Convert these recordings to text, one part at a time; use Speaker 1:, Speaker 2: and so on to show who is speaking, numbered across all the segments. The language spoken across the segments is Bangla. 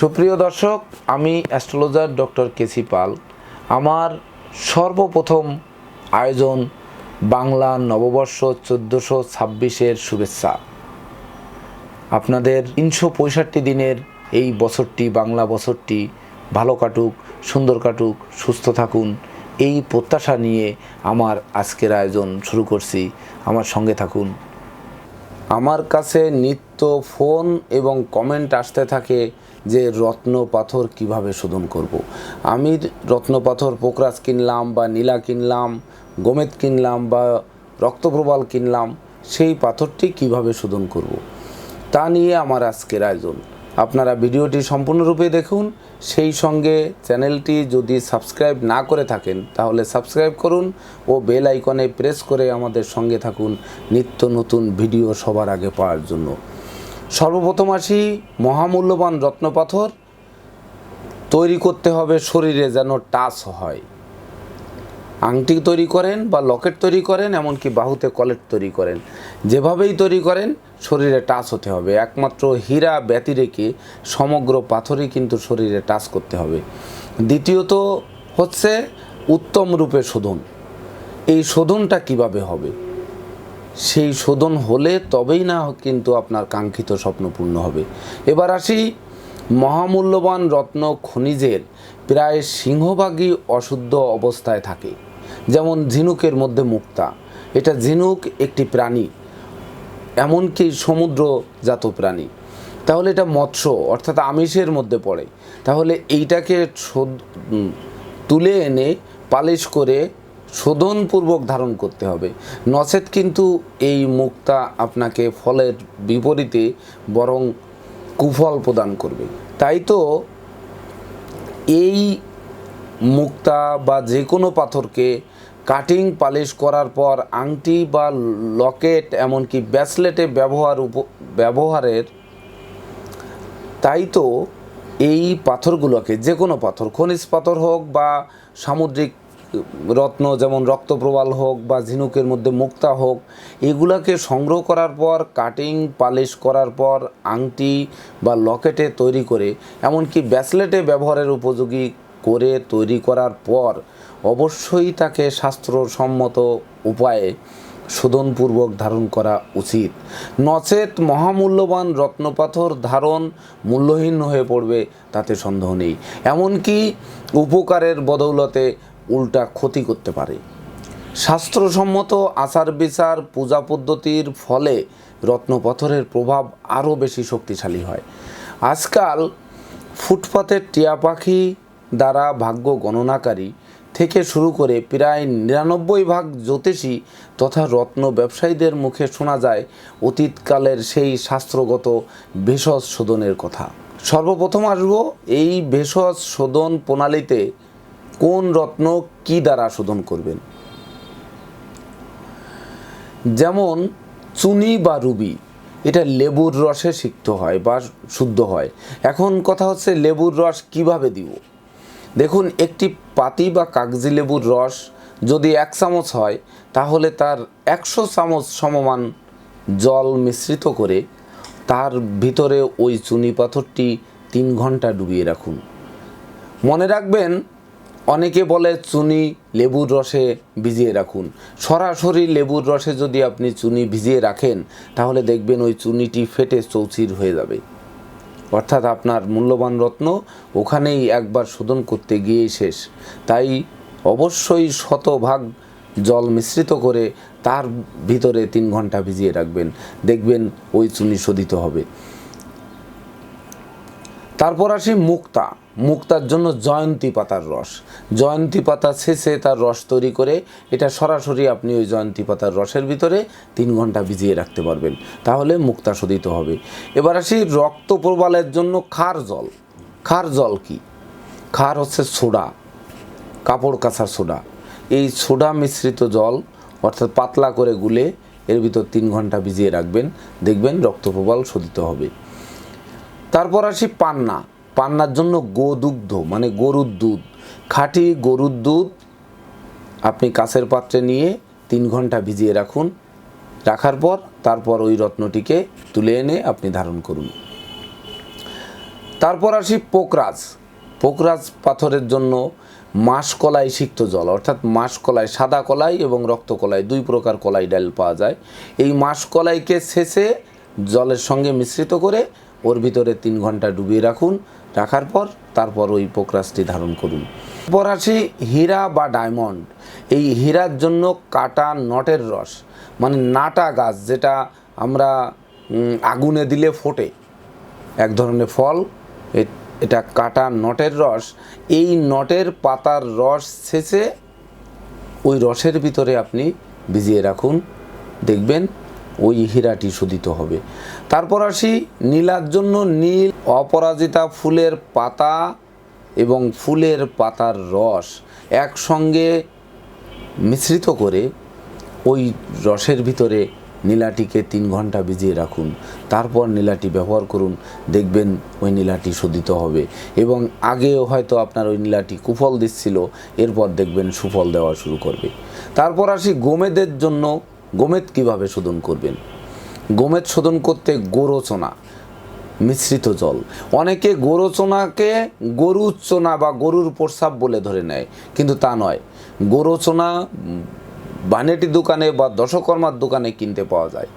Speaker 1: সুপ্রিয় দর্শক, আমি অ্যাস্ট্রোলজার ডক্টর কেসি পাল। আমার সর্বপ্রথম আয়োজন বাংলা নববর্ষ চোদ্দোশো ছাব্বিশের শুভেচ্ছা। আপনাদের তিনশো পঁয়ষট্টি দিনের এই বছরটি, বাংলা বছরটি ভালো কাটুক, সুন্দর কাটুক, সুস্থ থাকুন, এই প্রত্যাশা নিয়ে আমার আজকের আয়োজন শুরু করছি। আমার সঙ্গে থাকুন আমার কাছে নিত্য ফোন এবং কমেন্ট আসতে থাকে যে রত্ন পাথর কীভাবে শোধন করব। আমি রত্ন পাথর, পোকরাজ কিনলাম বা নীলা কিনলাম, গোমেদ কিনলাম বা রক্তপ্রবাল কিনলাম, সেই পাথরটি কীভাবে শোধন করব। তা নিয়ে আমার আজকের আয়োজন আপনারা ভিডিওটি সম্পূর্ণরূপে দেখুন। সেই সঙ্গে চ্যানেলটি যদি সাবস্ক্রাইব না করে থাকেন, তাহলে সাবস্ক্রাইব করুন ও বেল আইকনে প্রেস করে আমাদের সঙ্গে থাকুন নিত্য নতুন ভিডিও সবার আগে পাওয়ার জন্য। সর্বপ্রথম আসি, মহামূল্যবান রত্নপাথর। তৈরি করতে হবে শরীরে যেন টাচ হয়। আংটি তৈরি করেন বা লকেট তৈরি করেন, এমনকি বাহুতে কলেট তৈরি করেন। যেভাবেই তৈরি করেন, শরীরে টাচ হতে হবে। একমাত্র হীরা ব্যতি রেখে সমগ্র পাথরই কিন্তু শরীরে টাচ করতে হবে। দ্বিতীয়ত হচ্ছে উত্তম রূপে শোধন। এই শোধনটা কীভাবে হবে? সেই শোধন হলে তবেই না কিন্তু আপনার কাঙ্ক্ষিত স্বপ্ন পূর্ণ হবে। এবার আসি মহামূল্যবান রত্ন খনিজের। প্রায় সিংহভাগই অশুদ্ধ অবস্থায় থাকে। যেমন ঝিনুকের মধ্যে মুক্তা। এটা ঝিনুক একটি প্রাণী, এমনকি সমুদ্রজাত প্রাণী। তাহলে এটা মৎস্য, অর্থাৎ আমিষের মধ্যে পড়ে। তাহলে এইটাকে তুলে এনে পালিশ করে শোধনপূর্বক ধারণ করতে হবে। নচেত কিন্তু এই মুক্তা আপনাকে ফলের বিপরীতে বরং কুফল প্রদান করবে। তাই তো এই মুক্তা বা যে কোনো পাথরকে কাটিং পালিশ করার পর আংটি বা লকেট, এমনকি ব্যাসলেটে ব্যবহার উপ- ব্যবহারের তাই তো এই পাথরগুলোকে যে কোনো পাথর, খনিজ পাথর হোক বা সামুদ্রিক রত্ন যেমন রক্তপ্রবাল হোক বা ঝিনুকের মধ্যে মুক্তা হোক, এগুলাকে সংগ্রহ করার পর, কাটিং পালিশ করার পর আংটি বা লকেটে তৈরি করে, এমনকি ব্যাসলেটে ব্যবহারের উপযোগী করে তৈরি করার পর অবশ্যই তাকে শাস্ত্রসম্মত উপায়ে শোধনপূর্বক ধারণ করা উচিত। নচেত মহামূল্যবান রত্নপাথর ধারণ মূল্যহীন হয়ে পড়বে, তাতে সন্দেহ নেই। এমনকি উপকারের বদৌলতে উল্টা ক্ষতি করতে পারে। শাস্ত্রসম্মত আচার বিচার পূজা পদ্ধতির ফলে রত্নপাথরের প্রভাব আরও বেশি শক্তিশালী হয়। আজকাল ফুটপাতের টিয়া পাখি দ্বারা ভাগ্য গণনাকারী থেকে শুরু করে প্রায় নিরানব্বই ভাগ জ্যোতিষী তথা রত্ন ব্যবসায়ীদের মুখে শোনা যায় অতীতকালের সেই শাস্ত্রগত ভেষজ শোধনের কথা। সর্বপ্রথম আসব এই ভেষজ শোধন প্রণালীতে কোন রত্ন কি দ্বারা শোধন করবেন? যেমন চুনি বা রুবি, এটা লেবুর রসে সিক্ত হয় বা শুদ্ধ হয়। এখন কথা হচ্ছে লেবুর রস কীভাবে দিব? দেখুন, একটি পাতি বা কাগজি লেবুর রস যদি এক চামচ হয়, তাহলে তার একশো চামচ সমমান জল মিশ্রিত করে তার ভিতরে ওই চুনি পাথরটি তিন ঘণ্টা ডুবিয়ে রাখুন। মনে রাখবেন, অনেকে বলে চুনি লেবুর রসে ভিজিয়ে রাখুন। সরাসরি লেবুর রসে যদি আপনি চুনি ভিজিয়ে রাখেন, তাহলে দেখবেন ওই চুনিটি ফেটে চৌচির হয়ে যাবে। অর্থাৎ আপনার মূল্যবান রত্ন ওখানেই একবার শোধন করতে গিয়ে শেষ। তাই অবশ্যই শতভাগ জল মিশ্রিত করে তার ভিতরে তিন ঘণ্টা ভিজিয়ে রাখবেন। দেখবেন ওই চুনি শোধিত হবে। তারপর আসি মুক্তা। মুক্তার জন্য জয়ন্তী পাতার রস। জয়ন্তী পাতা ছেঁচে তার রস তৈরি করে এটা সরাসরি আপনি ওই জয়ন্তী পাতার রসের ভিতরে তিন ঘণ্টা ভিজিয়ে রাখতে পারবেন। তাহলে মুক্তা শোধিত হবে। এবার আসি রক্ত প্রবালের জন্য খার জল। খার জল কি? খার হচ্ছে সোডা, কাপড় কাঁচা সোডা। এই সোডা মিশ্রিত জল অর্থাৎ পাতলা করে গুলে এর ভিতর তিন ঘণ্টা ভিজিয়ে রাখবেন। দেখবেন রক্ত প্রবাল শোধিত হবে। তারপর আসি পান্না। পান্নার জন্য গোদুগ্ধ মানে গরুর দুধ। খাঁটি গরুর দুধ আপনি কাছের পাত্রে নিয়ে তিন ঘণ্টা ভিজিয়ে রাখুন। রাখার পর তারপর ওই রত্নটিকে তুলে এনে আপনি ধারণ করুন। তারপর আসি পোকরাজ। পোকরাজ পাথরের জন্য মাসকলাই সিক্ত জল, অর্থাৎ মাসকলাই, সাদা কলাই এবং রক্ত কলাই, দুই প্রকার কলাই ডাল পাওয়া যায়। এই মাসকলাইকে শেষে জলের সঙ্গে মিশ্রিত করে ওর ভিতরে তিন ঘণ্টা ডুবিয়ে রাখুন, রাখার পর তারপর ওই পোকরাজটি ধারণ করুন। এরপর আসি হীরা বা ডায়মন্ড। এই হীরার জন্য কাটা নটের রস মানে নাটা গাছ যেটা আমরা আগুনে দিলে ফোটে। এক ধরনের ফল এটা কাটা নটের রস। এই নটের পাতার রস শেষে ওই রসের ভিতরে আপনি ভিজিয়ে রাখুন। দেখবেন ওই হীরাটি শোধিত হবে। তারপর আসি নীলার জন্য নীল, অপরাজিতা ফুলের পাতা এবং ফুলের পাতার রস একসঙ্গে মিশ্রিত করে ওই রসের ভিতরে নীলাটিকে তিন ঘণ্টা ভিজিয়ে রাখুন। তারপর নীলাটি ব্যবহার করুন, দেখবেন ওই নীলাটি শোধিত হবে এবং আগেও হয়তো আপনার ওই নীলাটি কুফল দিচ্ছিল, এরপর দেখবেন সুফল দেওয়া শুরু করবে। তারপর আসি গোমেদের জন্য গোমেদ কীভাবে শোধন করবেন? গোমেদ শোধন করতে গোরচনা, মিশ্রিত জল। অনেকে গোরচনাকে গরুচনা বা গরুর প্রস্রাব বলে ধরে নেয়, কিন্তু তা নয়। গোরচনা বানেটি দোকানে বা দশকর্মার দোকানে কিনতে পাওয়া যায়।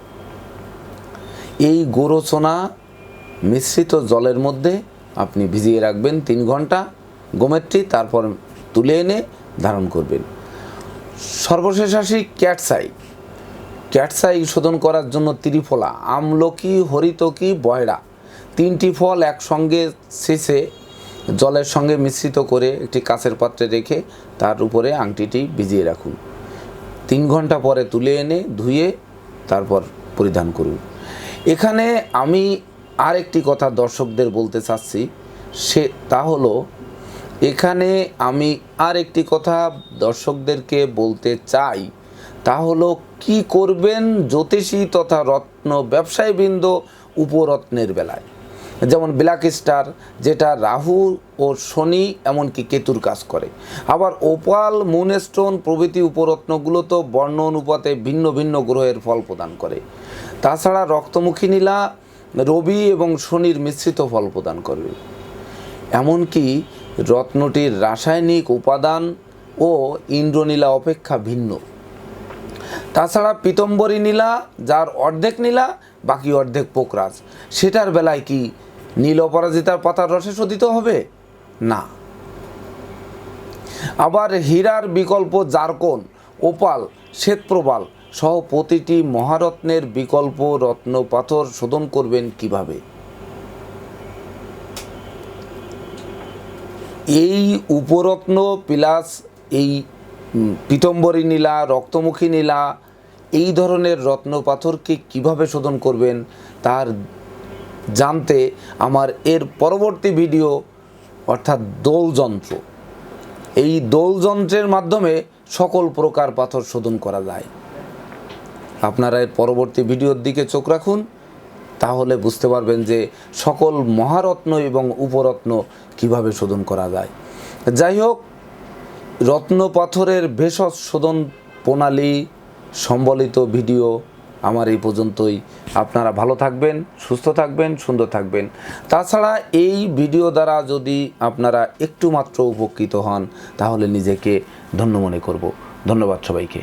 Speaker 1: এই গোরচনা মিশ্রিত জলের মধ্যে আপনি ভিজিয়ে রাখবেন তিন ঘণ্টা গোমেরটি তারপর তুলে এনে ধারণ করবেন। সর্বশেষ আসি ক্যাটসাই ক্যাটসাই শোধন করার জন্য ত্রিফলা, আমলকি, হরিতকি, বয়রা তিনটি ফল একসঙ্গে শেষে জলের সঙ্গে মিশ্রিত করে একটি কাঁচের পাত্রে রেখে তার উপরে আংটিটি ভিজিয়ে রাখুন। তিন ঘণ্টা পরে তুলে এনে ধুয়ে তারপর পরিধান করুন। এখানে আমি আরেকটি কথা দর্শকদের বলতে চাচ্ছি, সে তা হলো, এখানে আমি আর একটি কথা দর্শকদেরকে বলতে চাই। তা হলো, কি করবেন জ্যোতিষী তথা রত্ন ব্যবসায়ীবৃন্দ উপরত্নের বেলায়? যেমন ব্ল্যাক স্টার, যেটা রাহু ও শনি এমনকি কেতুর কাজ করে। আবার ওপাল, মুনস্টোন প্রভৃতি উপরত্নগুলো তো বর্ণ অনুপাতে ভিন্ন ভিন্ন গ্রহের ফল প্রদান করে। তাছাড়া রক্তমুখী নীলা, রবি এবং শনির মিশ্রিত ফল প্রদান করবে। এমনকি রত্নটির রাসায়নিক উপাদান ও ইন্দ্রনীলা অপেক্ষা ভিন্ন। তাছাড়া পীতম্বরী নীলা, যার অর্ধেক নীলা, বাকি অর্ধেক পোকরাজ। সেটার বেলায় কি নীল অপরাজিতার পাতার রসে শোধিত হবে? না। আবার হীরার বিকল্প জারকন ওপাল, শ্বেতপ্রবাল সহ প্রতিটি মহারত্নের বিকল্প রত্ন পাথর শোধন করবেন কীভাবে? এই উপরত্ন প্লাস এই পীতম্বরী নীলা, রক্তমুখী নীলা, এই ধরনের রত্ন পাথরকে কীভাবে শোধন করবেন তার জানতে আমার এর পরবর্তী ভিডিও, অর্থাৎ দোলযন্ত্র। এই দোলযন্ত্রের মাধ্যমে সকল প্রকার পাথর শোধন করা যায়। আপনারা এর পরবর্তী ভিডিওর দিকে চোখ রাখুন, তাহলে বুঝতে পারবেন যে সকল মহারত্ন এবং উপরত্ন কীভাবে শোধন করা যায়। যাই হোক রত্ন পাথরের ভেষজ শোধন প্রণালী সম্বলিত ভিডিও আমার এই পর্যন্তই। আপনারা ভালো থাকবেন, সুস্থ থাকবেন, সুন্দর থাকবেন। তাছাড়া এই ভিডিও দ্বারা যদি আপনারা একটু মাত্র উপকৃত হন, তাহলে নিজেকে ধন্য মনে করব। ধন্যবাদ সবাইকে।